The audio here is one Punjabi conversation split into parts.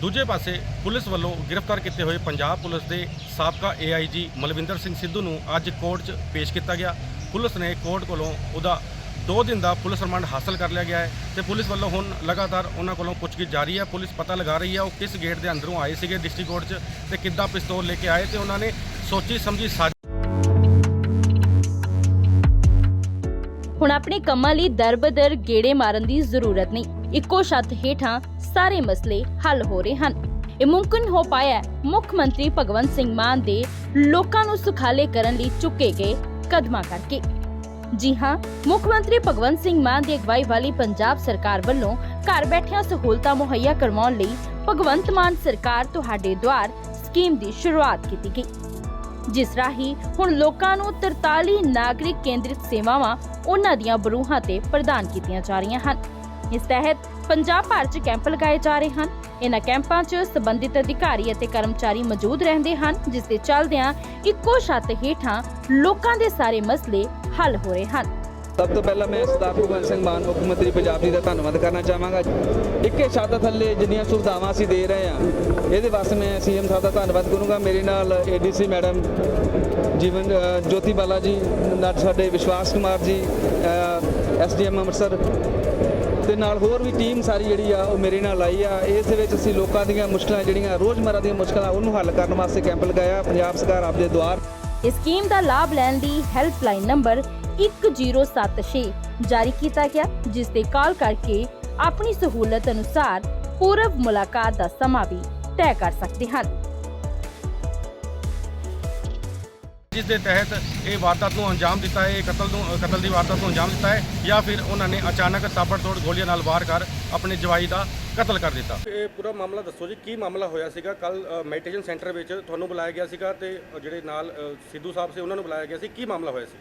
ਦੂਜੇ ਪਾਸੇ ਪੁਲਿਸ ਵੱਲੋਂ ਗ੍ਰਿਫਤਾਰ ਕੀਤੇ ਹੋਏ ਪੰਜਾਬ ਪੁਲਿਸ ਦੇ ਸਾਬਕਾ ਏਆਈਜੀ ਮਲਵਿੰਦਰ ਸਿੰਘ ਸਿੱਧੂ ਨੂੰ ਅੱਜ ਕੋਰਟ 'ਚ ਪੇਸ਼ ਕੀਤਾ ਗਿਆ। ਪੁਲਿਸ ਨੇ ਕੋਰਟ ਕੋਲੋਂ ਉਹਦਾ 2 ਦਿਨ ਦਾ ਪੁਲਿਸ ਰਿਮਾਂਡ ਹਾਸਲ ਕਰ ਲਿਆ ਗਿਆ ਹੈ ਤੇ ਪੁਲਿਸ ਵੱਲੋਂ ਹੁਣ ਲਗਾਤਾਰ ਉਹਨਾਂ ਕੋਲੋਂ ਪੁੱਛਗਿੱਛ ਜਾਰੀ ਹੈ। ਪੁਲਿਸ ਪਤਾ ਲਗਾ ਰਹੀ ਹੈ ਉਹ ਕਿਸ ਗੇਟ ਦੇ ਅੰਦਰੋਂ ਆਏ ਸੀਗੇ ਡਿਸਟ੍ਰਿਕਟ ਕੋਰਟ 'ਚ ਤੇ ਕਿੱਦਾਂ ਪਿਸਤੌਲ ਲੈ ਕੇ ਆਏ ਤੇ ਉਹਨਾਂ ਨੇ ਸੋਚੀ ਸਮਝੀ ਸਾਜ਼ਿਸ਼ ਹੁਣ ਆਪਣੇ ਕੰਮਾਂ ਲਈ ਦਰਬਦਰ ਗੇੜੇ ਮਾਰਨ ਦੀ ਜ਼ਰੂਰਤ ਨਹੀਂ। ਇੱਕੋ ਛੱਤ ਹੇਠਾਂ ਸਾਰੇ ਮਸਲੇ ਹੱਲ ਹੋ ਰਹੇ ਹਨ। ਇਹ ਮੁਮਕਿਨ ਹੋ ਪਾਇਆ ਮੁੱਖ ਮੰਤਰੀ ਭਗਵੰਤ ਸਿੰਘ ਮਾਨ ਦੇ ਲੋਕਾਂ ਨੂੰ ਸੁਖਾਲੇ ਕਰਨ ਲਈ ਚੁੱਕੇ ਗਏ ਕਦਮਾਂ ਕਰਕੇ। ਜੀ ਹਾਂ, ਮੁੱਖ ਮੰਤਰੀ ਭਗਵੰਤ ਸਿੰਘ ਮਾਨ ਦੀ ਅਗਵਾਈ ਵਾਲੀ ਪੰਜਾਬ ਸਰਕਾਰ ਵੱਲੋਂ ਘਰ ਬੈਠਿਆਂ ਸਹੂਲਤਾਂ ਮੁਹੱਈਆ ਕਰਵਾਉਣ ਲਈ ਭਗਵੰਤ ਮਾਨ ਸਰਕਾਰ ਤੁਹਾਡੇ ਦੁਆਰ ਸਕੀਮ ਦੀ ਸ਼ੁਰੂਆਤ ਕੀਤੀ ਗਈ। ਜਿਸ ਰਾਹੀਂ ਹੁਣ ਲੋਕਾਂ ਨੂੰ 43 ਨਾਗਰਿਕ ਕੇਂਦਰਿਤ ਸੇਵਾਵਾਂ ਉਹਨਾਂ ਦੀਆਂ ਬਰੂਹਾਂ ਤੇ ਪ੍ਰਦਾਨ ਕੀਤੀਆਂ ਜਾ ਰਹੀਆਂ ਹਨ। ਇਸ ਤਹਿਤ ਪੰਜਾਬ ਭਰ 'ਚ ਕੈਂਪ ਲਗਾਏ ਜਾ ਰਹੇ ਹਨ। ਇਹਨਾਂ ਕੈਂਪਾਂ 'ਚ ਸੰਬੰਧਿਤ ਅਧਿਕਾਰੀ ਅਤੇ ਕਰਮਚਾਰੀ ਮੌਜੂਦ ਰਹਿੰਦੇ ਹਨ, ਜਿਸ ਦੇ ਚੱਲਦਿਆਂ ਇੱਕੋ ਛੱਤ ਹੇਠਾਂ ਲੋਕਾਂ ਦੇ ਸਾਰੇ ਮਸਲੇ ਹੱਲ ਹੋ ਰਹੇ ਹਨ। ਸਭ ਤੋਂ ਪਹਿਲਾਂ ਮੈਂ ਸਰਦਾਰ ਭਗਵੰਤ ਸਿੰਘ ਮਾਨ, ਮੁੱਖ ਮੰਤਰੀ ਪੰਜਾਬ ਜੀ ਦਾ ਧੰਨਵਾਦ ਕਰਨਾ ਚਾਹਾਂਗਾ। ਇੱਕੇ ਛੱਤ ਥੱਲੇ ਜਿੰਨੀਆਂ ਸੁਵਿਧਾਵਾਂ ਅਸੀਂ ਦੇ ਰਹੇ ਹਾਂ, ਇਹਦੇ ਵਾਸਤੇ ਮੈਂ ਸੀਐਮ ਸਾਹਿਬ ਦਾ ਧੰਨਵਾਦ ਕਰੂੰਗਾ। ਮੇਰੇ ਨਾਲ ਏਡੀਸੀ ਮੈਡਮ ਜੀਵਨ ਜੋਤੀ ਬਾਲਾ ਜੀ, ਨਾਲ ਸਾਡੇ ਵਿਸ਼ਵਾਸ ਕੁਮਾਰ ਜੀ ਐਸਡੀਐਮ ਅੰਮ੍ਰਿਤਸਰ ਤੇ ਨਾਲ ਹੋਰ ਵੀ ਟੀਮ ਸਾਰੀ ਜਿਹੜੀ ਆ ਉਹ ਮੇਰੇ ਨਾਲ ਆਈ ਆ। ਇਸ ਦੇ ਵਿੱਚ ਅਸੀਂ ਲੋਕਾਂ ਦੀਆਂ ਮੁਸ਼ਕਲਾਂ ਜਿਹੜੀਆਂ ਰੋਜ਼ਮਰਰਾ ਦੀਆਂ ਮੁਸ਼ਕਲਾਂ, ਉਹਨੂੰ ਹੱਲ ਕਰਨ ਵਾਸਤੇ ਕੈਂਪ ਲਗਾਇਆ। ਪੰਜਾਬ ਸਰਕਾਰ ਆਪਦੇ ਦੁਆਰ ਇਸ ਸਕੀਮ ਦਾ ਲਾਭ ਲੈਣ ਲਈ ਹੈਲਪਲਾਈਨ ਨੰਬਰ 1076 ਜਾਰੀ ਕੀਤਾ ਗਿਆ, ਜਿਸ ਤੇ ਕਾਲ ਕਰਕੇ ਆਪਣੀ ਸਹੂਲਤ ਅਨੁਸਾਰ ਪੂਰਵ ਮੁਲਾਕਾਤ ਦਾ ਸਮਾਂ ਵੀ ਤੈਅ ਕਰ ਸਕਦੇ ਹਨ। ਜਿਸ ਦੇ ਤਹਿਤ ਇਹ ਵਾਰਦਾਤ ਨੂੰ ਅੰਜਾਮ ਦਿੱਤਾ ਹੈ ਇਹ ਕਤਲ ਨੂੰ ਕਤਲ ਦੀ ਵਾਰਦਾਤ ਨੂੰ ਅੰਜਾਮ ਦਿੱਤਾ ਹੈ ਜਾਂ ਫਿਰ ਉਹਨਾਂ ਨੇ ਅਚਾਨਕ ਤਾਬੜਤੋੜ ਗੋਲੀਆਂ ਨਾਲ ਵਾਰ ਕਰ ਆਪਣੇ ਜਵਾਈ ਦਾ ਕਤਲ ਕਰ ਦਿੱਤਾ। ਇਹ ਪੂਰਾ ਮਾਮਲਾ ਦੱਸੋ ਜੀ ਕੀ ਮਾਮਲਾ ਹੋਇਆ ਸੀਗਾ? ਕੱਲ ਮੈਡੀਟੇਸ਼ਨ ਸੈਂਟਰ ਵਿੱਚ ਤੁਹਾਨੂੰ ਬੁਲਾਇਆ ਗਿਆ ਸੀਗਾ ਤੇ ਜਿਹੜੇ ਨਾਲ ਸਿੱਧੂ ਸਾਹਿਬ ਸੀ ਉਹਨਾਂ ਨੂੰ ਬੁਲਾਇਆ ਗਿਆ ਸੀ। ਕੀ ਮਾਮਲਾ ਹੋਇਆ ਸੀ?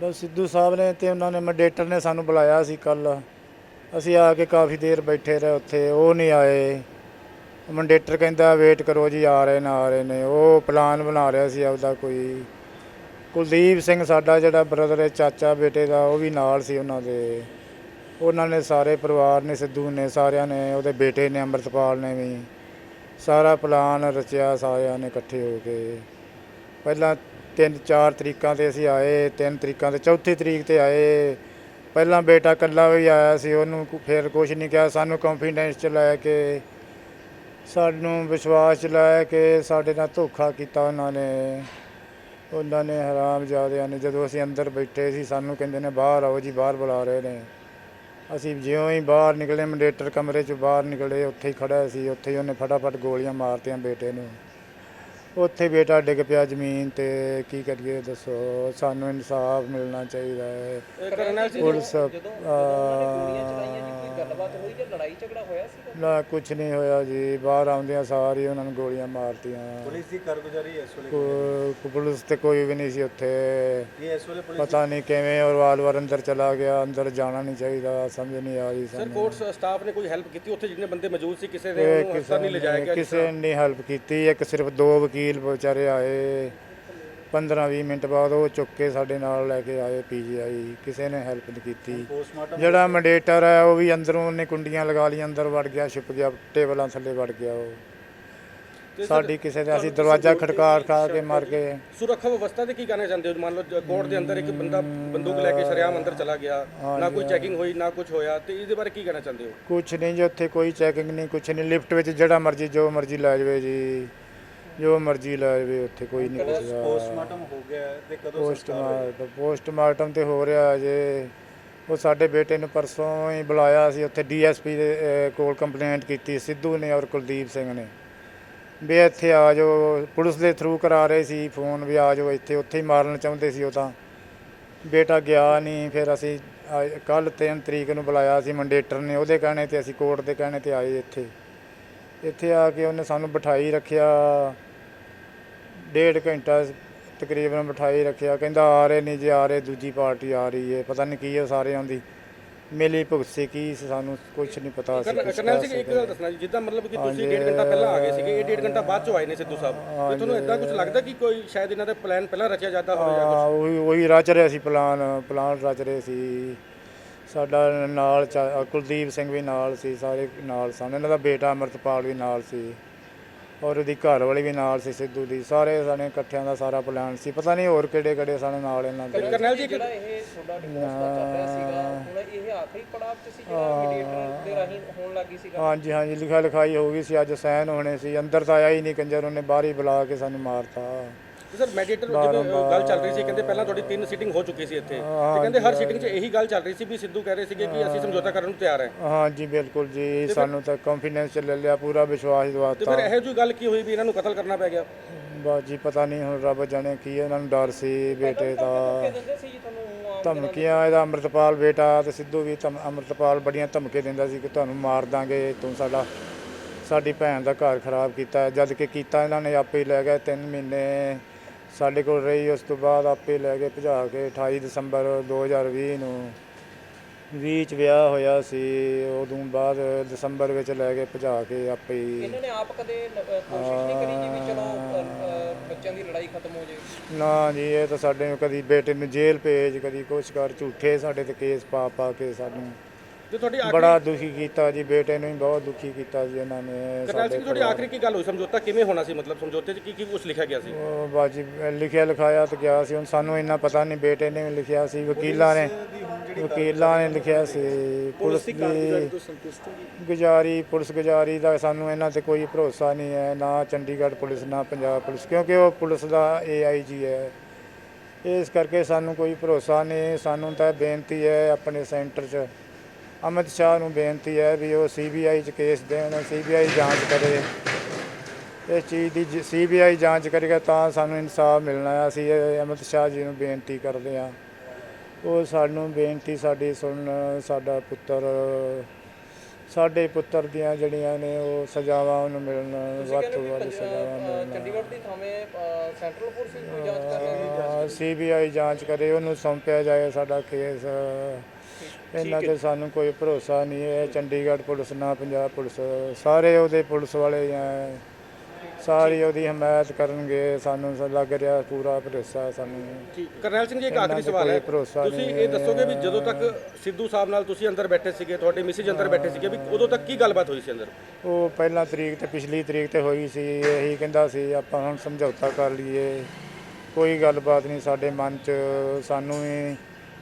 ਬਸ ਸਿੱਧੂ ਸਾਹਿਬ ਨੇ ਤੇ ਉਹਨਾਂ ਨੇ ਮੰਡੇਟਰ ਨੇ ਸਾਨੂੰ ਬੁਲਾਇਆ ਸੀ ਕੱਲ ਅਸੀਂ ਆ ਕੇ ਕਾਫੀ ਦੇਰ ਬੈਠੇ ਰਹੇ ਉੱਥੇ ਉਹ ਨਹੀਂ ਆਏ। ਮੰਡੇਟਰ ਕਹਿੰਦਾ ਵੇਟ ਕਰੋ ਜੀ, ਆ ਰਹੇ ਨੇ, ਆ ਰਹੇ ਨੇ। ਉਹ ਪਲਾਨ ਬਣਾ ਰਿਹਾ ਸੀ ਆਪਦਾ ਕੋਈ। ਕੁਲਦੀਪ ਸਿੰਘ ਸਾਡਾ ਜਿਹੜਾ ਬ੍ਰਦਰ ਹੈ, ਚਾਚਾ, ਬੇਟੇ ਦਾ, ਉਹ ਵੀ ਨਾਲ ਸੀ ਉਹਨਾਂ ਦੇ। ਉਹਨਾਂ ਨੇ ਸਾਰੇ ਪਰਿਵਾਰ ਨੇ, ਸਿੱਧੂ ਨੇ, ਸਾਰਿਆਂ ਨੇ, ਉਹਦੇ ਬੇਟੇ ਨੇ, ਅੰਮ੍ਰਿਤਪਾਲ ਨੇ ਵੀ। ਸਾਰਾ ਪਲਾਨ ਰਚਿਆ ਸਾਰਿਆਂ ਨੇ ਇਕੱਠੇ ਹੋ ਕੇ। ਪਹਿਲਾਂ ਤਿੰਨ, ਚਾਰ ਤਰੀਕਾਂ ਤੇ ਅਸੀਂ ਆਏ, ਤਿੰਨ ਤਰੀਕਾਂ ਤੇ, ਚੌਥੀ ਤਰੀਕ ਤੇ ਆਏ। ਪਹਿਲਾਂ ਬੇਟਾ ਇਕੱਲਾ ਵੀ ਆਇਆ ਸੀ, ਉਹਨੂੰ ਫਿਰ ਕੁਝ ਨਹੀਂ ਕਿਹਾ, ਸਾਨੂੰ ਕੰਫੀਡੈਂਸ ਚ ਲੈ ਕੇ ਸਾਨੂੰ ਵਿਸ਼ਵਾਸ ਲੈ ਕੇ ਸਾਡੇ ਨਾਲ ਧੋਖਾ ਕੀਤਾ ਉਹਨਾਂ ਨੇ। ਉਹਨਾਂ ਨੇ ਹਰਾਮ ਜਾਦਿਆਂ ਨੇ ਜਦੋਂ ਅਸੀਂ ਅੰਦਰ ਬੈਠੇ ਸੀ ਸਾਨੂੰ ਕਹਿੰਦੇ ਨੇ ਬਾਹਰ ਆਓ ਜੀ ਬਾਹਰ ਬੁਲਾ ਰਹੇ ਨੇ। ਅਸੀਂ ਜਿਉਂ ਹੀ ਬਾਹਰ ਨਿਕਲੇ ਮੰਡੇਟਰ ਕਮਰੇ ਚੋਂ ਬਾਹਰ ਨਿਕਲੇ ਉੱਥੇ ਹੀ ਖੜਾ ਸੀ ਉੱਥੇ ਹੀ ਉਹਨੇ ਫਟਾਫਟ ਗੋਲੀਆਂ ਮਾਰਤੀਆਂ ਬੇਟੇ ਨੂੰ। ਉੱਥੇ ਬੇਟਾ ਡਿੱਗ ਪਿਆ ਜ਼ਮੀਨ ਤੇ। ਕੀ ਕਰੀਏ ਦੱਸੋ? ਸਾਨੂੰ ਇਨਸਾਫ ਮਿਲਣਾ ਚਾਹੀਦਾ ਹੈ। ਪੁਲਿਸ ਗੱਲਬਾਤ ਹੋਈ ਜਾਂ ਲੜਾਈ ਝਗੜਾ ਹੋਇਆ ਸੀ ਨਾ ਕੁਝ ਨਹੀਂ ਹੋਇਆ ਜੀ। ਬਾਹਰ ਆਉਂਦਿਆਂ ਸਾਰੀ ਉਹਨਾਂ ਨੂੰ ਗੋਲੀਆਂ ਮਾਰਤੀਆਂ। ਪੁਲਿਸ ਦੀ ਕਾਰਗੁਜ਼ਾਰੀ ਇਸ ਵੇਲੇ ਕੋ- ਪੁਲਿਸ ਤੇ ਕੋਈ ਵੀ ਨਹੀਂ ਸੀ ਉੱਥੇ। ਇਹ ਇਸ ਵੇਲੇ ਪੁਲਿਸ ਪਤਾ ਨਹੀਂ ਕਿਵੇਂ ਔਰ ਵਾਲ-ਵਾਰ ਅੰਦਰ ਚਲਾ ਗਿਆ। ਅੰਦਰ ਜਾਣਾ ਨਹੀਂ ਚਾਹੀਦਾ। ਸਮਝ ਨਹੀਂ ਆ ਰਹੀ ਸਰ ਸਾਨੂੰ। ਕੋਰਟ ਸਟਾਫ ਨੇ ਕੋਈ ਹੈਲਪ ਕੀਤੀ? ਉੱਥੇ ਜਿੰਨੇ ਬੰਦੇ ਮੌਜੂਦ ਸੀ ਕਿਸੇ ਨੇ ਇਹ ਉਹਨੂੰ ਕਿਸੇ ਹਸਪਤਾਲ ਨਹੀਂ ਲਿਜਾਇਆ ਨੇ ਗਿਆ ਕਿਸੇ ਨੇ ਹੈਲਪ ਕੀਤੀ। ਇੱਕ ਸਿਰਫ ਦੋ ਵਕੀਲ ਵਿਚਾਰੇ ਆਏ। 15-20 ਮਿੰਟ ਬਾਅਦ ਉਹ ਚੁੱਕ ਕੇ ਸਾਡੇ ਨਾਲ ਲੈ ਕੇ ਆਏ ਪੀਜੀਆਈ। ਕਿਸੇ ਨੇ ਹੈਲਪ ਨਹੀਂ ਕੀਤੀ। ਜਿਹੜਾ ਮੰਡੇਟਰ ਹੈ ਉਹ ਵੀ ਅੰਦਰੋਂ ਉਹਨੇ ਕੁੰਡੀਆਂ ਲਗਾ ਲਈ ਅੰਦਰ ਵੜ ਗਿਆ ਛੁਪ ਗਿਆ ਟੇਬਲਾਂ ਥੱਲੇ ਵੜ ਗਿਆ ਉਹ। ਸਾਡੀ ਕਿਸੇ ਨੇ ਅਸੀਂ ਦਰਵਾਜ਼ਾ ਖੜਕਾ ਖਾ ਕੇ ਮਾਰ ਕੇ ਸੁਰੱਖਿਆ ਵਿਵਸਥਾ ਤੇ ਕੀ ਕਹਿਣਾ ਚਾਹੁੰਦੇ ਹੋ? ਮੰਨ ਲਓ ਕੋਰਟ ਦੇ ਅੰਦਰ ਇੱਕ ਬੰਦਾ ਬੰਦੂਕ ਲੈ ਕੇ ਸ਼ਰੇਆਮ ਅੰਦਰ ਚਲਾ ਗਿਆ ਨਾ ਕੋਈ ਚੈਕਿੰਗ ਹੋਈ ਨਾ ਕੁਝ ਹੋਇਆ ਤੇ ਇਹਦੇ ਬਾਰੇ ਕੀ ਕਹਿਣਾ ਚਾਹੁੰਦੇ ਹੋ? ਕੁਛ ਨਹੀਂ ਜੀ ਉੱਥੇ ਕੋਈ ਚੈਕਿੰਗ ਨਹੀਂ ਕੁਛ ਨਹੀਂ। ਲਿਫਟ ਵਿੱਚ ਜਿਹੜਾ ਮਰਜ਼ੀ ਜੋ ਮਰਜ਼ੀ ਲੈ ਜਾਵੇ ਜੀ। ਜੋ ਮਰਜ਼ੀ ਲੈ ਜਾਵੇ ਉੱਥੇ ਕੋਈ ਨਹੀਂ ਪੁੱਛਦਾ। ਪੋਸਟਮਾਰਟਮ ਹੋ ਗਿਆ ਹੈ ਤੇ ਕਦੋਂ ਸੰਸਕਾਰ ਹੋਏਗਾ? ਪੋਸਟਮਾਰਟਮ ਪੋਸਟਮਾਰਟਮ ਤੇ ਹੋ ਰਿਹਾ ਜੇ। ਉਹ ਸਾਡੇ ਬੇਟੇ ਨੂੰ ਪਰਸੋਂ ਹੀ ਬੁਲਾਇਆ ਸੀ ਉੱਥੇ ਡੀਐਸਪੀ ਦੇ ਅਹ, ਕੋਲ ਕੰਪਲੇਂਟ ਕੀਤੀ ਸਿੱਧੂ ਨੇ ਔਰ ਕੁਲਦੀਪ ਸਿੰਘ ਨੇ। ਵੀ ਇੱਥੇ ਆ ਜਾਓ ਪੁਲਿਸ ਦੇ ਥਰੂ ਕਰਾ ਰਹੇ ਸੀ ਫੋਨ ਵੀ ਆ ਜਾਓ ਇੱਥੇ ਉੱਥੇ ਹੀ ਮਾਰਨ ਚਾਹੁੰਦੇ ਸੀ ਉਹ ਤਾਂ। ਬੇਟਾ ਗਿਆ ਨਹੀਂ ਫਿਰ ਅਸੀਂ ਕੱਲ 3 ਤਰੀਕ ਨੂੰ ਬੁਲਾਇਆ ਸੀ ਮੰਡੇਟਰ ਨੇ ਉਹਦੇ ਕਹਿਣੇ ਤੇ ਅਸੀਂ ਕੋਰਟ ਦੇ ਕਹਿਣੇ ਤੇ ਆਏ ਇੱਥੇ। ਇੱਥੇ ਆ ਕੇ ਉਹਨੇ ਸਾਨੂੰ ਬਿਠਾਈ ਰੱਖਿਆ। ਡੇਢ ਘੰਟਾ ਤਕਰੀਬਨ ਬਿਠਾਈ ਰੱਖਿਆ। ਕਹਿੰਦਾ ਆ ਰਹੇ ਨਹੀਂ ਜੇ ਆ ਰਹੇ ਦੂਜੀ ਪਾਰਟੀ ਆ ਰਹੀ ਹੈ ਪਤਾ ਨਹੀਂ ਕੀ ਹੈ ਸਾਰੇ ਆਉਂਦੀ ਮਿਲੀ ਭੁਗਤ ਕੀ ਸੀ ਸਾਨੂੰ ਕੁਝ ਨਹੀਂ ਪਤਾ ਸੀ ਕਰਨਲ ਸਿੰਘ ਇੱਕ ਗੱਲ ਦੱਸਣਾ ਜੀ ਜਿੱਦਾਂ ਮਤਲਬ ਕਿ ਤੁਸੀਂ ਹਾਂਜੀ, ਡੇਢ ਘੰਟਾ ਪਹਿਲਾਂ ਆ ਗਏ ਸੀਗੇ ਇਹ ਡੇਢ ਘੰਟਾ ਬਾਅਦ ਚੋਂ ਆਏ ਨੇ ਸਿੱਧੂ ਸਾਹਿਬ। ਤੇ ਤੁਹਾਨੂੰ ਇਦਾਂ ਕੁਝ ਲੱਗਦਾ ਕਿ ਕੋਈ ਸ਼ਾਇਦ ਇਹਨਾਂ ਦਾ ਪਲਾਨ ਪਹਿਲਾਂ ਰਚਿਆ ਜਾਂਦਾ ਹੋਵੇ ਜਾਂ ਹਾਂ ਉਹੀ ਉਹੀ ਰਚ ਰਹੇ ਸੀ ਪਲਾਨ ਪਲਾਨ ਰਚ ਰਹੇ ਸੀ। ਸਾਡਾ ਨਾਲ ਕੁਲਦੀਪ ਸਿੰਘ ਵੀ ਨਾਲ ਸੀ ਸਾਰੇ ਨਾਲ ਸਨ। ਇਹਨਾਂ ਦਾ ਬੇਟਾ ਅਮਰਤਪਾਲ ਵੀ ਨਾਲ ਸੀ। ਔਰ ਉਹਦੀ ਘਰ ਵਾਲੀ ਵੀ ਨਾਲ ਸੀ ਸਿੱਧੂ ਦੀ। ਸਾਰੇ ਸਾਨੇ ਇਕੱਠਿਆਂ ਦਾ ਸਾਰਾ ਪਲਾਨ ਸੀ। ਪਤਾ ਨਹੀਂ ਹੋਰ ਕਿਹੜੇ ਕਿਹੜੇ ਸਨ ਨਾਲ ਇਹਨਾਂ ਦੇ। ਕਰਨੈਲ ਜੀ ਜਿਹੜਾ ਇਹ ਤੁਹਾਡਾ ਡਿਵੋਰਸ ਦਾ ਚੱਲ ਰਿਹਾ ਸੀਗਾ ਹੁਣ ਇਹ ਆਖਰੀ ਪੜਾਅ 'ਚ ਸੀ ਜਿਹੜਾ ਮੀਡੀਏਟਰ ਦੇ ਰਾਹੀਂ ਹੋਣ ਲੱਗੀ ਸੀਗਾ? ਹਾਂਜੀ ਹਾਂਜੀ ਲਿਖਾ ਲਿਖਾਈ ਹੋ ਗਈ ਸੀ। ਅੱਜ ਸੈਨ ਹੋਣੇ ਸੀ। ਅੰਦਰ ਤਾਂ ਆਇਆ ਹੀ ਨਹੀਂ ਕੰਜਰ ਉਹਨੇ ਬਾਹਰ ਹੀ ਬੁਲਾ ਕੇ ਸਾਨੂੰ ਮਾਰਤਾ। ਸਰ ਮੈਡੀਏਟਰ ਜਿਵੇਂ ਗੱਲ ਚੱਲ ਰਹੀ ਸੀ ਕਹਿੰਦੇ ਪਹਿਲਾਂ ਤੁਹਾਡੀ ਤਿੰਨ ਸੀਟਿੰਗ ਹੋ ਚੁੱਕੀ ਸੀ ਇੱਥੇ। ਤੇ ਕਹਿੰਦੇ ਹਰ ਸੀਟਿੰਗ 'ਚ ਇਹੀ ਗੱਲ ਚੱਲ ਰਹੀ ਸੀ ਵੀ ਸਿੱਧੂ ਕਹਿ ਰਹੇ ਸੀਗੇ ਕਿ ਅਸੀਂ ਸਮਝੌਤਾ ਕਰਨ ਨੂੰ ਤਿਆਰ ਹੈ। ਹਾਂਜੀ ਬਿਲਕੁਲ ਜੀ ਸਾਨੂੰ ਤਾਂ ਕੰਫੀਡੈਂਸ ਚ ਲੈ ਲਿਆ ਪੂਰਾ ਵਿਸ਼ਵਾਸ ਤੇ ਦਿਵਾਤਾ ਫਿਰ ਇਹੋ ਜਿਹੀ ਗੱਲ ਕੀ ਹੋਈ ਵੀ ਇਹਨਾਂ ਨੂੰ ਕਤਲ ਕਰਨਾ ਪੈ ਗਿਆ? ਬਸ ਜੀ ਪਤਾ ਨਹੀਂ ਹੁਣ ਰੱਬ ਜਾਣੇ ਕੀ ਇਹਨਾਂ ਨੂੰ ਡਰ ਸੀ ਬੇਟੇ ਦਾ। ਜੀ ਧਮਕੀਆਂ ਇਹਦਾ ਅੰਮ੍ਰਿਤਪਾਲ ਬੇਟਾ ਤੇ ਸਿੱਧੂ ਵੀ ਅੰਮ੍ਰਿਤਪਾਲ ਬੜੀਆਂ ਧਮਕੇ ਦਿੰਦਾ ਸੀ ਕਿ ਤੁਹਾਨੂੰ ਮਾਰ ਦਾਂਗੇ ਤੂੰ ਸਾਡਾ ਸਾਡੀ ਭੈਣ ਦਾ ਘਰ ਖਰਾਬ ਕੀਤਾ ਜਦ ਕਿ ਕੀਤਾ ਇਹਨਾਂ ਨੇ ਆਪੇ ਹੀ ਲੈ ਗਏ 3 ਮਹੀਨੇ ਸਾਡੇ ਕੋਲ ਰਹੀ ਉਸ ਤੋਂ ਬਾਅਦ ਆਪੇ ਲੈ ਕੇ ਭਜਾ ਕੇ 28 ਦਸੰਬਰ 2020 ਨੂੰ 20 ਚ ਵਿਆਹ ਹੋਇਆ ਸੀ ਉਦੋਂ ਬਾਅਦ ਦਸੰਬਰ ਵਿੱਚ ਲੈ ਕੇ ਭਜਾ ਕੇ ਆਪੇ ਹੀ ਇਹਨਾਂ ਨੇ ਆਪ ਕਦੇ ਨ- ਕੋਸ਼ਿਸ਼ ਨਹੀਂ ਕਰੀ ਜੀ ਵੀ ਚਲੋ ਬੱਚਿਆਂ ਦੀ ਲੜਾਈ ਖਤਮ ਹੋ ਜਾਏ ਨਾ ਜੀ ਇਹ ਤਾਂ ਸਾਡੇ ਕਦੀ ਬੇਟੇ ਨੂੰ ਜੇਲ੍ਹ ਭੇਜ ਕਦੀ ਕੁਛ ਕਰ ਝੂਠੇ ਸਾਡੇ ਤੇ ਕੇਸ ਪਾ ਪਾ ਕੇ ਸਾਨੂੰ ਤੇ ਤੁਹਾਡੀ ਆਖਰੀ ਬੜਾ ਦੁਖੀ ਕੀਤਾ ਜੀ ਬੇਟੇ ਨੂੰ ਵੀ ਬਹੁਤ ਦੁਖੀ ਕੀਤਾ ਜੀ ਇਹਨਾਂ ਨੇ ਕਰਨੈਲ ਸਿੰਘ ਤੁਹਾਡੀ ਆਖਰੀ ਕੀ ਗੱਲ ਹੋਈ? ਸਮਝੌਤਾ ਕਿਵੇਂ ਹੋਣਾ ਸੀ? ਮਤਲਬ ਸਮਝੌਤੇ 'ਚ ਕੀ ਕੀ ਕੁਝ ਲਿਖਿਆ ਗਿਆ ਸੀ? ਉਹ ਬਾਜੀ ਲਿਖਿਆ ਲਿਖਾਇਆ ਤਾਂ ਗਿਆ ਸੀ ਹੁਣ ਸਾਨੂੰ ਇੰਨਾ ਪਤਾ ਨਹੀਂ ਬੇਟੇ ਨੇ ਵੀ ਲਿਖਿਆ ਸੀ ਵਕੀਲਾਂ ਨੇ ਵਕੀਲਾਂ ਨੇ ਲਿਖਿਆ ਸੀ ਪੁਲਿਸ ਦੀ ਗੁਜ਼ਾਰੀ ਪੁਲਿਸ ਗੁਜ਼ਾਰੀ ਦਾ ਸਾਨੂੰ ਇਹਨਾਂ ਤੇ ਕੋਈ ਭਰੋਸਾ ਨਹੀਂ ਹੈ ਨਾ ਚੰਡੀਗੜ੍ਹ ਪੁਲਿਸ ਨਾ ਪੰਜਾਬ ਪੁਲਿਸ ਕਿਉਂਕਿ ਉਹ ਪੁਲਿਸ ਦਾ ਏਆਈਜੀ ਹੈ। ਇਸ ਕਰਕੇ ਸਾਨੂੰ ਕੋਈ ਭਰੋਸਾ ਨਹੀਂ ਸਾਨੂੰ ਤਾਂ ਬੇਨਤੀ ਹੈ ਆਪਣੇ ਸੈਂਟਰ 'ਚ ਅਮਿਤ ਸ਼ਾਹ ਨੂੰ ਬੇਨਤੀ ਹੈ ਵੀ ਉਹ ਸੀਬੀਆਈ 'ਚ ਕੇਸ ਦੇਣ ਸੀਬੀਆਈ ਜਾਂਚ ਕਰੇ। ਇਸ ਚੀਜ਼ ਦੀ ਸੀਬੀਆਈ ਜਾਂਚ ਕਰੇਗਾ ਤਾਂ ਸਾਨੂੰ ਇਨਸਾਫ ਮਿਲਣਾ ਹੈ। ਅਸੀਂ ਅਮਿਤ ਸ਼ਾਹ ਜੀ ਨੂੰ ਬੇਨਤੀ ਕਰਦੇ ਹਾਂ। ਉਹ ਸਾਨੂੰ ਬੇਨਤੀ ਸਾਡੀ ਸੁਣਨ ਸਾਡਾ ਪੁੱਤਰ ਸਾਡੇ ਪੁੱਤਰ ਦੀਆਂ ਜਿਹੜੀਆਂ ਨੇ ਉਹ ਸਜ਼ਾਵਾਂ ਉਹਨੂੰ ਮਿਲਣ ਵੱਧ ਤੋਂ ਵੱਧ ਸਜ਼ਾਵਾਂ ਮਿਲਣ। ਚੰਡੀਗੜ੍ਹ ਦੀ ਥਾਵੇਂ ਸੈਂਟਰਲ ਫੋਰਸ ਵੀ ਜਾਂਚ ਕਰ ਰਿਹਾ ਸੀਬੀਆਈ ਜਾਂਚ ਕਰੇ ਉਹਨੂੰ ਸੌਂਪਿਆ ਜਾਏ ਸਾਡਾ ਕੇਸ ਇਹਨਾਂ ਤੇ ਸਾਨੂੰ ਕੋਈ ਭਰੋਸਾ ਨਹੀਂ ਹੈ ਚੰਡੀਗੜ੍ਹ ਪੁਲਿਸ ਨਾ ਪੰਜਾਬ ਪੁਲਿਸ ਸਾਰੇ ਉਹਦੇ ਪੁਲਿਸ ਵਾਲੇ ਆ ਸਾਰੀ ਉਹਦੀ ਹਮਾਇਤ ਕਰਨਗੇ ਸਾਨੂੰ ਲੱਗ ਰਿਹਾ ਪੂਰਾ ਭਰੋਸਾ ਸਾਨੂੰ। ਠੀਕ। ਕਰਨੈਲ ਸਿੰਘ ਜੀ ਇੱਕ ਆਖਰੀ ਸਵਾਲ ਹੈ। ਭਰੋਸਾ ਤੁਸੀਂ ਨਹੀਂ ਇਹ ਦੱਸੋਗੇ ਵੀ ਜਦੋਂ ਤੱਕ ਸਿੱਧੂ ਸਾਹਿਬ ਨਾਲ ਤੁਸੀਂ ਅੰਦਰ ਬੈਠੇ ਸੀਗੇ ਤੁਹਾਡੇ ਮਿਸਿਜ ਅੰਦਰ ਬੈਠੇ ਸੀਗੇ ਵੀ ਉਦੋਂ ਤੱਕ ਕੀ ਗੱਲਬਾਤ ਹੋਈ ਸੀ ਅੰਦਰ? ਉਹ ਪਹਿਲਾਂ ਤਰੀਕ ਤੇ ਪਿਛਲੀ ਤਰੀਕ ਤੇ ਹੋਈ ਸੀ ਇਹੀ ਕਹਿੰਦਾ ਸੀ ਆਪਾਂ ਹੁਣ ਸਮਝੌਤਾ ਕਰ ਲਈਏ। ਕੋਈ ਗੱਲਬਾਤ ਨਹੀਂ ਸਾਡੇ ਮਨ 'ਚ ਸਾਨੂੰ ਵੀ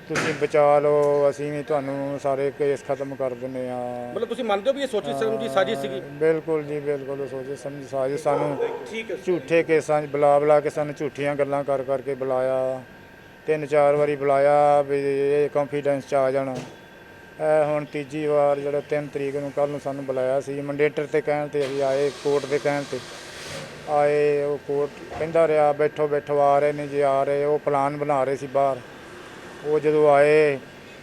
ਤੁਸੀਂ ਬਚਾ ਲਓ ਅਸੀਂ ਵੀ ਤੁਹਾਨੂੰ ਸਾਰੇ ਕੇਸ ਖਤਮ ਕਰ ਦਿੰਨੇ ਆ ਮਤਲਬ ਤੁਸੀਂ ਮੰਨਦੇ ਹੋ ਵੀ ਇਹ ਸੋਚੀ ਸਮਝੀ ਸਾਜ਼ਿਸ਼ ਸੀਗੀ? ਬਿਲਕੁਲ ਜੀ ਬਿਲਕੁਲ ਸੋਚੇ ਸਮਝ ਸਾਜ ਸਾਨੂੰ ਝੂਠੇ ਕੇਸਾਂ 'ਚ ਬੁਲਾ ਬੁਲਾ ਕੇ ਸਾਨੂੰ ਝੂਠੀਆਂ ਗੱਲਾਂ ਕਰ ਕਰਕੇ ਬੁਲਾਇਆ। ਤਿੰਨ ਚਾਰ ਵਾਰੀ ਬੁਲਾਇਆ ਵੀ ਇਹ ਕੰਫੀਡੈਂਸ 'ਚ ਆ ਜਾਣ। ਇਹ ਹੁਣ ਤੀਜੀ ਵਾਰ ਜਿਹੜਾ 3 ਤਰੀਕ ਨੂੰ ਕੱਲ ਨੂੰ ਸਾਨੂੰ ਬੁਲਾਇਆ ਸੀ। ਮੰਡੇਟਰ ਤੇ ਕਹਿਣ ਤੇ ਅਸੀਂ ਆਏ ਕੋਰਟ ਦੇ ਕਹਿਣ ਤੇ। ਆਏ ਉਹ ਕੋਰਟ ਕਹਿੰਦਾ ਰਿਹਾ ਬੈਠੋ ਬੈਠੋ ਆ ਰਹੇ ਨੇ ਜੀ ਆ ਰਹੇ ਉਹ ਪਲਾਨ ਬਣਾ ਰਹੇ ਸੀ ਬਾਹਰ। ਉਹ ਜਦੋਂ ਆਏ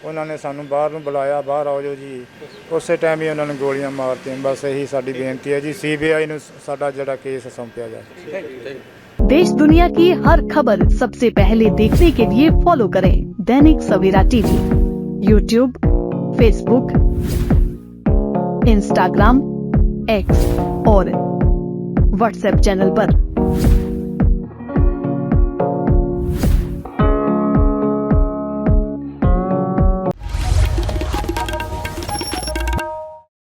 ਉਹਨਾਂ ਨੇ ਸਾਨੂੰ ਬਾਹਰ ਨੂੰ ਬੁਲਾਇਆ ਬਾਹਰ ਆਓ ਜੋ ਜੀ ਉਸੇ ਟਾਈਮ ਹੀ ਉਹਨਾਂ ਨੇ ਗੋਲੀਆਂ ਮਾਰਤੀਆਂ ਬਸ ਇਹੀ ਸਾਡੀ ਬੇਨਤੀ ਹੈ ਜੀ ਸੀਬੀਆਈ ਨੂੰ ਸਾਡਾ ਜਿਹੜਾ ਕੇਸ ਸੌਂਪਿਆ ਜਾਏ देश दुनिया की हर खबर सबसे पहले देखने के लिए फॉलो करें Dainik Savera TV YouTube Facebook Instagram X और व्हाट्सएप चैनल पर।